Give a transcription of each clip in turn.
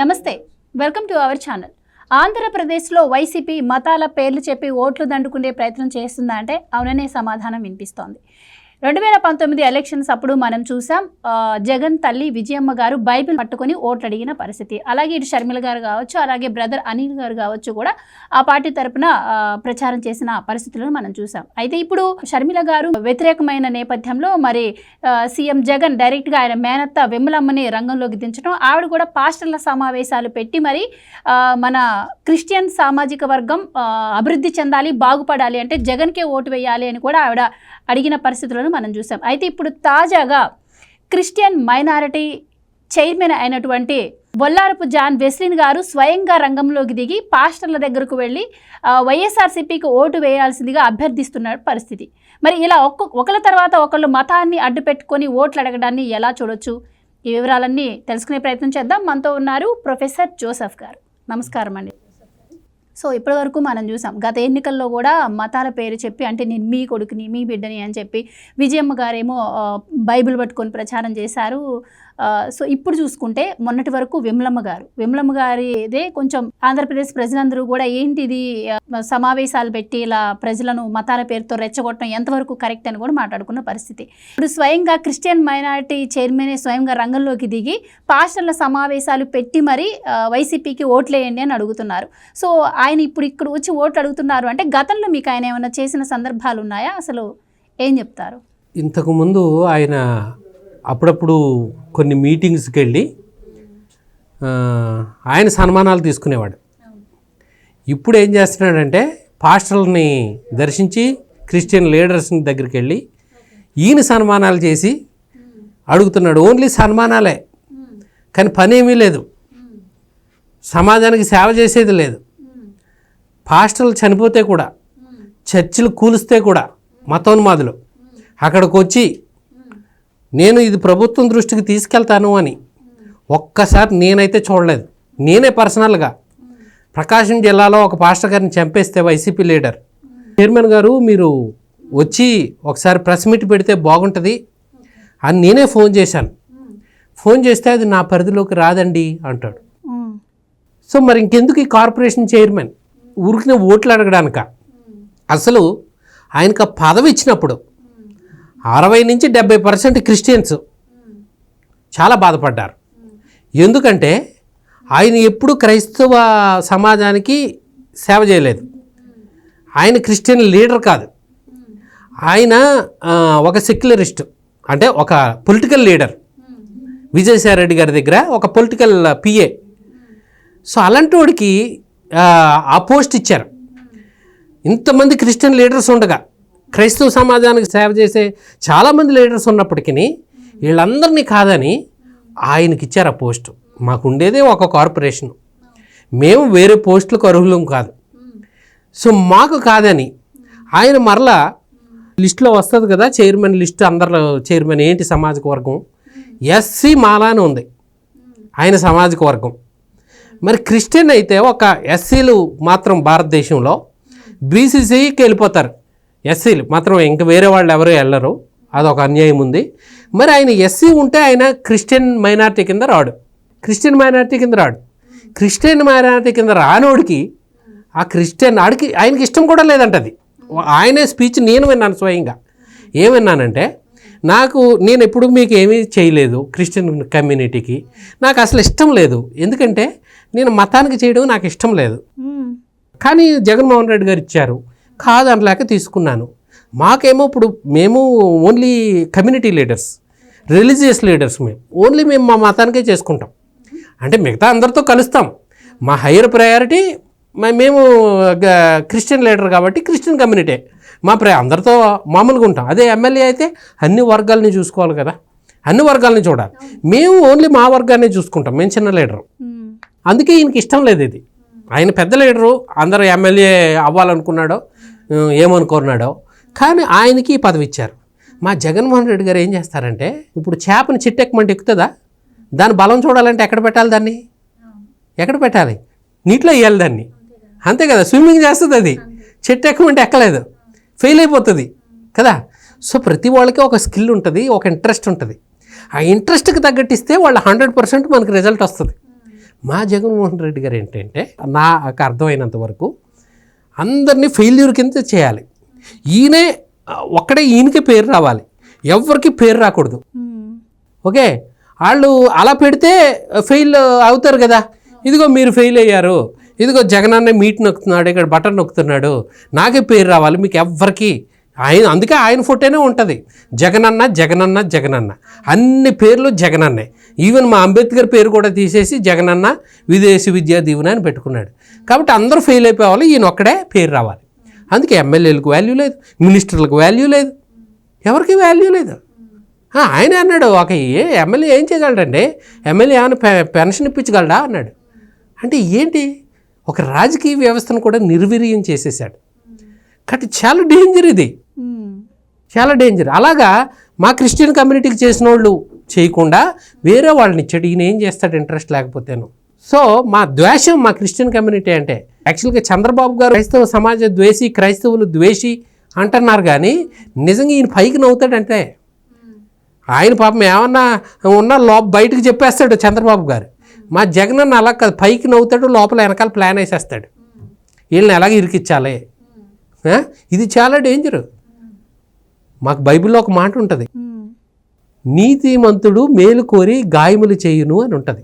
నమస్తే welcome to our channel. ఆంధ్రప్రదేశ్లో వైసీపీ మతాల పేర్లు చెప్పి ఓట్లు దండుకునే ప్రయత్నం చేస్తుందా అంటే అవుననే సమాధానం వినిపిస్తోంది. రెండు వేల పంతొమ్మిది ఎలక్షన్స్ అప్పుడు మనం చూసాం జగన్ తల్లి విజయమ్మ గారు బైబిల్ పట్టుకొని ఓట్లు అడిగిన పరిస్థితి. అలాగే ఇటు షర్మిల గారు కావచ్చు అలాగే బ్రదర్ అనిల్ గారు కావచ్చు కూడా ఆ పార్టీ తరపున ప్రచారం చేసిన పరిస్థితులను మనం చూసాం. అయితే ఇప్పుడు షర్మిల గారు వ్యతిరేకమైన నేపథ్యంలో మరి సీఎం జగన్ డైరెక్ట్గా ఆయన మేనత్త వెమ్ములమ్మని రంగంలోకి దించడం ఆవిడ కూడా పాస్టర్ల సమావేశాలు పెట్టి మరి మన క్రిస్టియన్ సామాజిక వర్గం అభివృద్ధి చెందాలి బాగుపడాలి అంటే జగన్కే ఓటు వేయాలి అని కూడా ఆవిడ అడిగిన పరిస్థితులను మనం చూసాం. అయితే ఇప్పుడు తాజాగా క్రిస్టియన్ మైనారిటీ చైర్మన్ అయినటువంటి బొల్లారపు జాన్ వెస్లిన్ గారు స్వయంగా రంగంలోకి దిగి పాస్టర్ల దగ్గరకు వెళ్ళి వైఎస్ఆర్సీపీకి ఓటు వేయాల్సిందిగా అభ్యర్థిస్తున్న పరిస్థితి. మరి ఇలా ఒక్క ఒకళ్ళ తర్వాత ఒకళ్ళు మతాన్ని అడ్డుపెట్టుకొని ఓట్లు అడగడాన్ని ఎలా చూడొచ్చు? ఈ వివరాలన్నీ తెలుసుకునే ప్రయత్నం చేద్దాం. మనతో ఉన్నారు ప్రొఫెసర్ జోసెఫ్ గారు. నమస్కారం అండి సో ఇప్పటివరకు మనం చూసాం. గత ఎన్నికల్లో కూడా మతాల పేరు చెప్పి అంటే నేను మీ కొడుకుని మీ బిడ్డని అని చెప్పి విజయమ్మ గారేమో బైబిల్ పట్టుకొని ప్రచారం చేశారు. సో ఇప్పుడు చూసుకుంటే మొన్నటి వరకు విమలమ్మ గారు. విమలమ్మ గారిదే కొంచెం ఆంధ్రప్రదేశ్ ప్రజలందరూ కూడా ఏంటిది సమావేశాలు పెట్టి ఇలా ప్రజలను మతాల పేరుతో రెచ్చగొట్టడం ఎంతవరకు కరెక్ట్ అని కూడా మాట్లాడుకున్న పరిస్థితి. ఇప్పుడు స్వయంగా క్రిస్టియన్ మైనారిటీ చైర్మనే స్వయంగా రంగంలోకి దిగి పాస్టర్ల సమావేశాలు పెట్టి మరి వైసీపీకి ఓట్లేయండి అని అడుగుతున్నారు. సో ఆయన ఇప్పుడు ఇక్కడ వచ్చి ఓట్లు అడుగుతున్నారు అంటే గతంలో మీకు ఆయన ఏమైనా చేసిన సందర్భాలు ఉన్నాయా? అసలు ఏం చెప్తారు? ఇంతకుముందు ఆయన అప్పుడప్పుడు కొన్ని మీటింగ్స్కి వెళ్ళి ఆయన సన్మానాలు తీసుకునేవాడు. ఇప్పుడు ఏం చేస్తున్నాడంటే పాస్టర్లని దర్శించి క్రిస్టియన్ లీడర్స్ని దగ్గరికి వెళ్ళి ఈయన సన్మానాలు చేసి అడుగుతున్నాడు. ఓన్లీ సన్మానాలే. కానీ పని ఏమీ లేదు. సమాజానికి సేవ చేసేది లేదు. పాస్టర్లు చనిపోతే కూడా చర్చిలు కూలిస్తే కూడా మతోన్మాదులు అక్కడికి వచ్చి నేను ఇది ప్రభుత్వం దృష్టికి తీసుకెళ్తాను అని ఒక్కసారి నేనైతే చూడలేదు. నేనే పర్సనల్గా. ప్రకాశం జిల్లాలో ఒక పాస్టర్ గారిని చంపేస్తే వైసీపీ లీడర్. చైర్మన్ గారు మీరు వచ్చి ఒకసారి ప్రెస్ మీట్ పెడితే బాగుంటుంది అని నేనే ఫోన్ చేశాను. ఫోన్ చేస్తే అది నా పరిధిలోకి రాదండి అంటాడు. సో మరి ఇంకెందుకు ఈ కార్పొరేషన్ చైర్మన్? ఊరికి ఓట్లు అడగడానిక? అసలు ఆయనకు ఆ పదవి ఇచ్చినప్పుడు అరవై నుంచి డెబ్బై పర్సెంట్ క్రిస్టియన్స్ చాలా బాధపడ్డారు. ఎందుకంటే ఆయన ఎప్పుడు క్రైస్తవ సమాజానికి సేవ చేయలేదు. ఆయన క్రిస్టియన్ లీడర్ కాదు. ఆయన ఒక సెక్యులరిస్ట్ అంటే ఒక పొలిటికల్ లీడర్. విజయసాయి రెడ్డి గారి దగ్గర ఒక పొలిటికల్ పిఏ. సో అలాంటి వాడికి ఆ పోస్ట్ ఇచ్చారు. ఇంతమంది క్రిస్టియన్ లీడర్స్ ఉండగా క్రైస్తవ సమాజానికి సేవ చేసే చాలామంది లీడర్స్ ఉన్నప్పటికీ వీళ్ళందరినీ కాదని ఆయనకి ఇచ్చారు ఆ పోస్ట్. మాకు ఉండేదే ఒక కార్పొరేషన్. మేము వేరే పోస్టులకు అర్హులం కాదు. సో మాకు కాదని ఆయన మరలా లిస్టులో వస్తుంది కదా చైర్మన్ లిస్ట్ అందరిలో చైర్మన్ ఏంటి సామాజిక వర్గం? ఎస్సీ మాలా అని ఉంది. ఆయన సామాజిక వర్గం. మరి క్రిస్టియన్ అయితే ఒక ఎస్సీలు మాత్రం భారతదేశంలో బీసీసీకి వెళ్ళిపోతారు. ఎస్సీలు మాత్రం ఇంక వేరే వాళ్ళు ఎవరు వెళ్ళరు. అదొక అన్యాయం ఉంది. మరి ఆయన ఎస్సీ ఉంటే ఆయన క్రిస్టియన్ మైనారిటీ కింద రాడు. క్రిస్టియన్ మైనారిటీ కింద రాడు. క్రిస్టియన్ మైనారిటీ కింద రానోడికి ఆ క్రిస్టియన్ ఆడికి ఆయనకి ఇష్టం కూడా లేదంట అది ఆయనే స్పీచ్ నేను విన్నాను స్వయంగా. ఏమన్నానంటే నాకు నేను ఎప్పుడు మీకు ఏమీ చేయలేదు క్రిస్టియన్ కమ్యూనిటీకి. నాకు అసలు ఇష్టం లేదు. ఎందుకంటే నేను మతానికి చేయడం నాకు ఇష్టం లేదు. కానీ జగన్మోహన్ రెడ్డి గారు ఇచ్చారు. కాదనలేక తీసుకున్నాను. మాకేమో ఇప్పుడు మేము only community leaders religious leaders మేము. ఓన్లీ మేము మా మతానికే చేసుకుంటాం. అంటే మిగతా అందరితో కలుస్తాం. మా హైయర్ ప్రయారిటీ మేము క్రిస్టియన్ లీడర్ కాబట్టి క్రిస్టియన్ కమ్యూనిటీ మా ప్ర అందరితో మామూలుగా ఉంటాం. అదే ఎమ్మెల్యే అయితే అన్ని వర్గాలని చూసుకోవాలి కదా. అన్ని వర్గాలని చూడాలి. మేము ఓన్లీ మా వర్గాన్ని చూసుకుంటాం. మేము చిన్న లీడరు అందుకే ఈయనకి ఇష్టం లేదు ఇది. ఆయన పెద్ద లీడరు అందరూ ఎమ్మెల్యే అవ్వాలనుకున్నాడో ఏమనుకున్నాడో కానీ ఆయనకి ఈ పదవి ఇచ్చారు. మా జగన్మోహన్ రెడ్డి గారు ఏం చేస్తారంటే ఇప్పుడు చేపని చిట్టెక్కమంటే ఎక్కుతుందా? దాని బలం చూడాలంటే ఎక్కడ పెట్టాలి దాన్ని? ఎక్కడ పెట్టాలి? నీటిలో వేయాలి దాన్ని. అంతే కదా స్విమ్మింగ్ చేస్తుంది అది. చెట్టు ఎక్కమంటే ఎక్కలేదు. ఫెయిల్ అయిపోతుంది కదా. సో ప్రతి వాళ్ళకి ఒక స్కిల్ ఉంటుంది ఒక ఇంట్రెస్ట్ ఉంటుంది. ఆ ఇంట్రెస్ట్కి తగ్గట్టిస్తే వాళ్ళు హండ్రెడ్ పర్సెంట్ మనకి రిజల్ట్ వస్తుంది. మా జగన్మోహన్ రెడ్డి గారు ఏంటంటే నాకు అర్థమైనంత వరకు అందరినీ ఫెయిల్యూర్ కింద చేయాలి. ఈయనే ఒక్కడే ఈయనకే పేరు రావాలి. ఎవరికి పేరు రాకూడదు. Um, okay? వాళ్ళు అలా పెడితే ఫెయిల్ అవుతారు కదా. ఇదిగో మీరు ఫెయిల్ అయ్యారు. ఇదిగో జగనన్న మీట్ నొక్కుతున్నాడు ఇక్కడ బటన్ నొక్కుతున్నాడు. నాకే పేరు రావాలి మీకు ఎవ్వరికి. ఆయన అందుకే ఆయన ఫోటోనే ఉంటుంది. జగనన్న జగనన్న జగనన్న. అన్ని పేర్లు జగనన్నే. ఈవెన్ మా అంబేద్కర్ పేరు కూడా తీసేసి జగనన్న విదేశీ విద్యా దీవెన అని పెట్టుకున్నాడు. కాబట్టి అందరూ ఫెయిల్ అయిపోవాలి ఈయన ఒక్కడే పేరు రావాలి. అందుకే ఎమ్మెల్యేలకు వాల్యూ లేదు మినిస్టర్లకు వాల్యూ లేదు. ఎవరికి వాల్యూ లేదు? ఆయన అన్నాడు ఒక ఏ ఎమ్మెల్యే ఏం చేయగలడండి? ఎమ్మెల్యే ఏమైనా పెన్షన్ ఇప్పించగలడా? అన్నాడు. అంటే ఏంటి? ఒక రాజకీయ వ్యవస్థను కూడా నిర్వీర్యం చేసేసాడు కాబట్టి చాలా డేంజర్ ఇది. ఉమ్, చాలా డేంజర్ అలాగా మా క్రిస్టియన్ కమ్యూనిటీకి చేసిన వాళ్ళు చేయకుండా వేరే వాళ్ళని ఇచ్చాడు ఈయన ఏం చేస్తాడు ఇంట్రెస్ట్ లేకపోతేను. సో మా ద్వేషం మా క్రిస్టియన్ కమ్యూనిటీ అంటే యాక్చువల్గా చంద్రబాబు గారు క్రైస్తవ సమాజ ద్వేషి క్రైస్తవులు ద్వేషి అంటున్నారు కానీ నిజంగా ఈయన పైకి నవ్వుతాడంటే ఆయన పాపం ఏమన్నా ఉన్న లోప బయటకు చెప్పేస్తాడు చంద్రబాబు గారు. మా జగన్ అన్న అలా కాదు పైకి నవ్వుతాడు లోపల వెనకాల ప్లాన్ వేసేస్తాడు. వీళ్ళని ఎలాగ ఇరికిచ్చాలి? ఇది చాలా డేంజర్ మాకు బైబిల్లో ఒక మాట ఉంటుంది. నీతిమంతుడు మేలు కోరి గాయములు చేయును అని ఉంటుంది.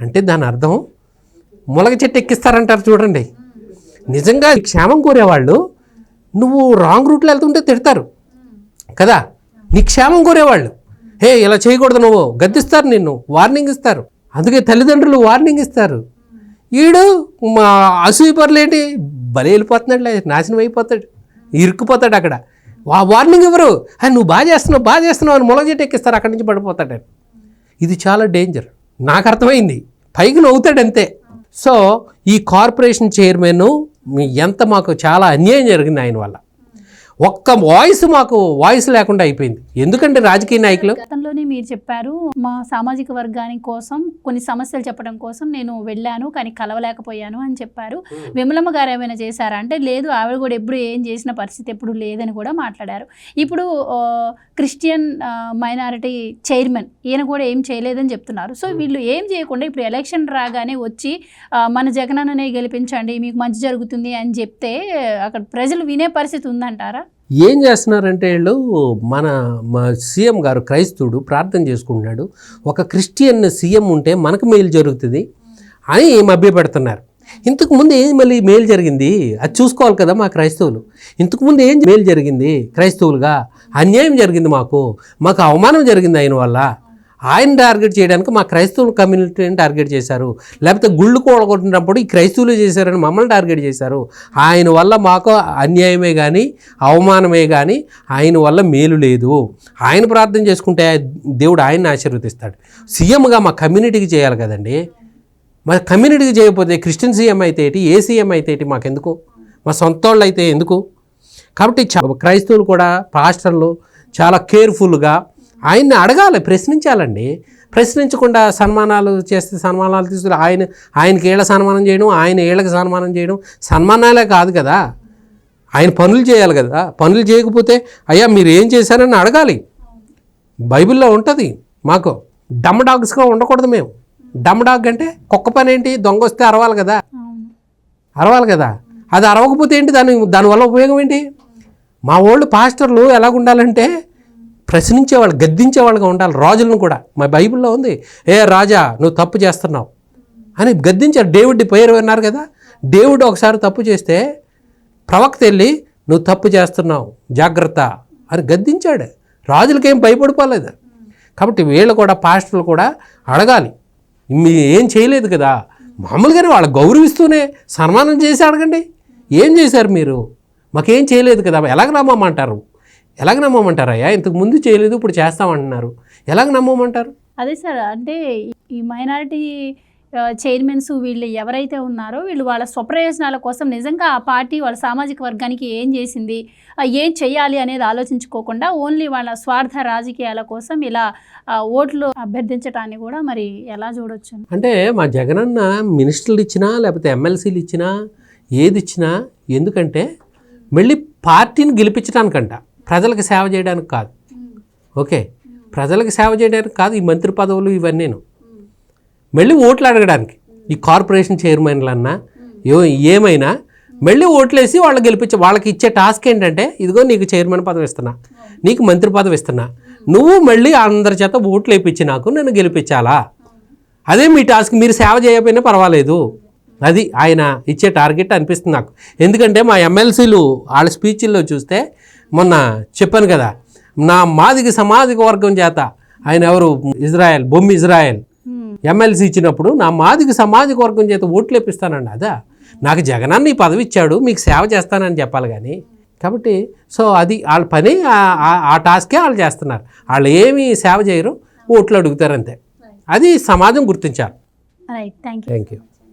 అంటే దాని అర్థం ములగ చెట్టు ఎక్కిస్తారంటారు చూడండి. నిజంగా క్షేమం కోరేవాళ్ళు నువ్వు రాంగ్ రూట్లో వెళ్తుంటే తిడతారు. కదా? నీ క్షేమం కోరేవాళ్ళు. హే ఇలా చేయకూడదు నువ్వు. గద్దిస్తారు నిన్ను. వార్నింగ్ ఇస్తారు. అందుకే తల్లిదండ్రులు వార్నింగ్ ఇస్తారు. ఈడు మా అసూయపర్లేంటి బలి వెళ్ళిపోతున్నాడులే నాశనం అయిపోతాడు ఇరుక్కుపోతాడు అక్కడ. వా వార్నింగ్ ఇవ్వరు. అని నువ్వు బాగా చేస్తున్నావు బాగా చేస్తున్నావు అని మొలగ ఎక్కిస్తారు అక్కడి నుంచి పడిపోతాడు ఆయన. ఇది చాలా డేంజర్ నాకు అర్థమైంది. పైకి నవ్వుతాడు అంతే. సో ఈ కార్పొరేషన్ చైర్మన్ ఎంత మాకు చాలా అన్యాయం జరిగింది ఆయన వల్ల. ఒక్క వాయిస్ మాకు వాయిస్ లేకుండా అయిపోయింది. ఎందుకంటే రాజకీయ నాయకులు? గతంలోనే మీరు చెప్పారు మా సామాజిక వర్గాని కోసం కొన్ని సమస్యలు చెప్పడం కోసం నేను వెళ్ళాను కానీ కలవలేకపోయాను అని చెప్పారు. విమలమ్మ గారు ఏమైనా చేశారా? అంటే లేదు ఆవిడ కూడా ఎప్పుడు ఏం చేసిన పరిస్థితి ఎప్పుడు లేదని కూడా మాట్లాడారు. ఇప్పుడు క్రిస్టియన్ మైనారిటీ చైర్మన్ ఈయన కూడా ఏం చేయలేదని చెప్తున్నారు. సో వీళ్ళు ఏం చేయకుండా ఇప్పుడు ఎలక్షన్ రాగానే వచ్చి మన జగనన్ననే గెలిపించండి మీకు మంచి జరుగుతుంది అని చెప్తే అక్కడ ప్రజలు వినే పరిస్థితి ఉందంటారా? ఏం చేస్తున్నారంటే వీళ్ళు మన సీఎం గారు క్రైస్తవుడు ప్రార్థన చేసుకుంటున్నాడు. ఒక క్రిస్టియన్ సీఎం ఉంటే మనకు మేలు జరుగుతుంది అని మభ్యపెడుతున్నారు ఇంతకుముందు ఏం మళ్ళీ మేలు జరిగింది? అది చూసుకోవాలి కదా మా క్రైస్తవులు. ఇంతకు ముందు ఏం మేలు జరిగింది క్రైస్తవులుగా? అన్యాయం జరిగింది మాకు. మాకు అవమానం జరిగింది ఆయన వల్ల. ఆయన టార్గెట్ చేయడానికి మా క్రైస్తవుల కమ్యూనిటీని టార్గెట్ చేశారు. లేకపోతే గుళ్ళు కూడగొట్టినప్పుడు ఈ క్రైస్తవులు చేశారని మమ్మల్ని టార్గెట్ చేశారు. ఆయన వల్ల మాకు అన్యాయమే కానీ అవమానమే కానీ ఆయన వల్ల మేలు లేదు. ఆయన ప్రార్థన చేసుకుంటే దేవుడు ఆయన్ని ఆశీర్వదిస్తాడు. సీఎంగా మా కమ్యూనిటీకి చేయాలి కదండి. మా కమ్యూనిటీకి చేయకపోతే క్రిస్టియన్ సీఎం అయితే ఏంటి ఏ సీఎం అయితే ఏంటి మాకెందుకు? మా సొంత వాళ్ళు అయితే ఎందుకు? కాబట్టి చ- క్రైస్తవులు కూడా పాస్టర్లు చాలా కేర్ఫుల్గా ఆయన్ని అడగాలి ప్రశ్నించాలండి. ప్రశ్నించకుండా సన్మానాలు చేస్తే సన్మానాలు తీసుకుని ఆయన ఆయనకి ఏళ్ళ సన్మానం చేయడం ఆయన ఏళ్ళకి సన్మానం చేయడం సన్మానాలే కాదు కదా. ఆయన పనులు చేయాలి కదా. పనులు చేయకపోతే అయ్యా మీరు ఏం చేశారని అడగాలి. బైబిల్లో ఉంటుంది మాకు. డమ్ డాగ్స్గా ఉండకూడదు మేము. డమ్ డాగ్ అంటే కుక్క పని ఏంటి? దొంగ వస్తే అరవాలి కదా. అరవాలి కదా. అది అరవకపోతే ఏంటి? దాని దానివల్ల ఉపయోగం ఏంటి? మా వాళ్ళు పాస్టర్లు ఎలాగ ఉండాలంటే ప్రశ్నించేవాళ్ళు గద్దించేవాళ్ళుగా ఉండాలి రాజులను కూడా. మా బైబిల్లో ఉంది. ఏ రాజా నువ్వు తప్పు చేస్తున్నావు. అని గద్దించారు డేవిడ్ పేరు విన్నారు కదా. దేవుడు ఒకసారి తప్పు చేస్తే ప్రవక్త వెళ్ళి నువ్వు తప్పు చేస్తున్నావు. జాగ్రత్త. అని గద్దించాడు. రాజులకేం భయపడిపోలేదు. కాబట్టి వీళ్ళు కూడా పాస్టర్లు కూడా అడగాలి. మీ ఏం చేయలేదు కదా. మామూలుగానే వాళ్ళు గౌరవిస్తూనే సన్మానం చేసి అడగండి. ఏం చేశారు మీరు? మాకేం చేయలేదు కదా. ఎలాగ నమ్మమంటారు ఎలాగ నమ్మమంటారయ్యా ఇంతకు ముందు చేయలేదు ఇప్పుడు చేస్తామంటున్నారు. ఎలాగ నమ్మమంటారు? అదే సార్ అంటే ఈ మైనారిటీ చైర్మన్స్ వీళ్ళు ఎవరైతే ఉన్నారో వీళ్ళు వాళ్ళ స్వప్రయోజనాల కోసం నిజంగా ఆ పార్టీ వాళ్ళ సామాజిక వర్గానికి ఏం చేసింది ఏం చేయాలి అనేది ఆలోచించుకోకుండా ఓన్లీ వాళ్ళ స్వార్థ రాజకీయాల కోసం ఇలా ఓట్లు అభ్యర్థించడాన్ని కూడా మరి ఎలా చూడొచ్చు? అంటే మా జగనన్న మినిస్టర్లు ఇచ్చినా లేకపోతే ఎమ్మెల్సీలు ఇచ్చినా ఏది ఇచ్చినా ఎందుకంటే మళ్ళీ పార్టీని గెలిపించడానికంట ప్రజలకు సేవ చేయడానికి కాదు. ఓకే. ప్రజలకు సేవ చేయడానికి కాదు ఈ మంత్రి పదవులు ఇవన్నీను. మళ్ళీ ఓట్లు అడగడానికి. ఈ కార్పొరేషన్ చైర్మన్లన్నా ఏమైనా మళ్ళీ ఓట్లేసి వాళ్ళు గెలిపించే వాళ్ళకి ఇచ్చే టాస్క్ ఏంటంటే ఇదిగో నీకు చైర్మన్ పదవి ఇస్తున్నా నీకు మంత్రి పదవి ఇస్తున్నా నువ్వు మళ్ళీ అందరి చేత ఓట్లు వేయించి నాకు నన్ను గెలిపించాలా? అదే మీ టాస్క్ మీరు సేవ చేయకపోయినా పర్వాలేదు. అది ఆయన ఇచ్చే టార్గెట్ అనిపిస్తుంది నాకు. ఎందుకంటే మా ఎమ్మెల్సీలు వాళ్ళ స్పీచ్ల్లో చూస్తే మొన్న చెప్పాను కదా నా మాదిగ సమాజిక వర్గం చేత ఆయన ఎవరు? Israel Bommi Israel. ఎమ్మెల్సీ ఇచ్చినప్పుడు నా మాదిగ సామాజిక వర్గం చేత ఓట్లు ఇప్పిస్తానండి అదా? నాకు జగనన్న ఈ పదవి ఇచ్చాడు మీకు సేవ చేస్తానని చెప్పాలి కానీ. కాబట్టి సో అది వాళ్ళ పని ఆ- టాస్కే వాళ్ళు చేస్తున్నారు. వాళ్ళు ఏమీ సేవ చేయరు ఓట్లు అడుగుతారు అంతే. అది సమాజం గుర్తించాలి. Thank you